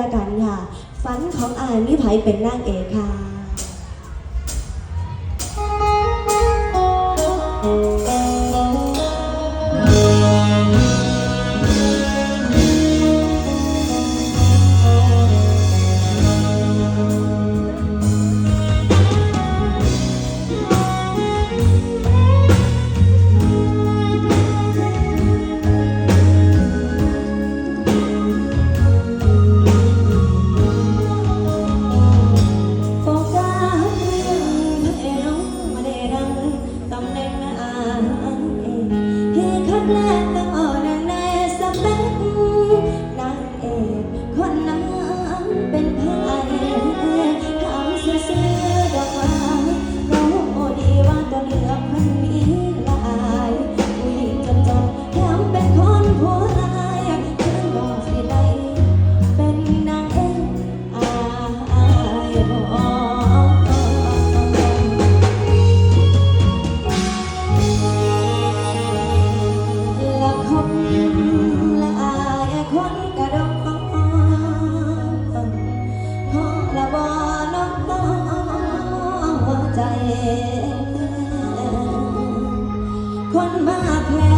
ละกันค่ะ ฝันของอาณิภัยเป็นนางเอกค่ะ คนมาแพ้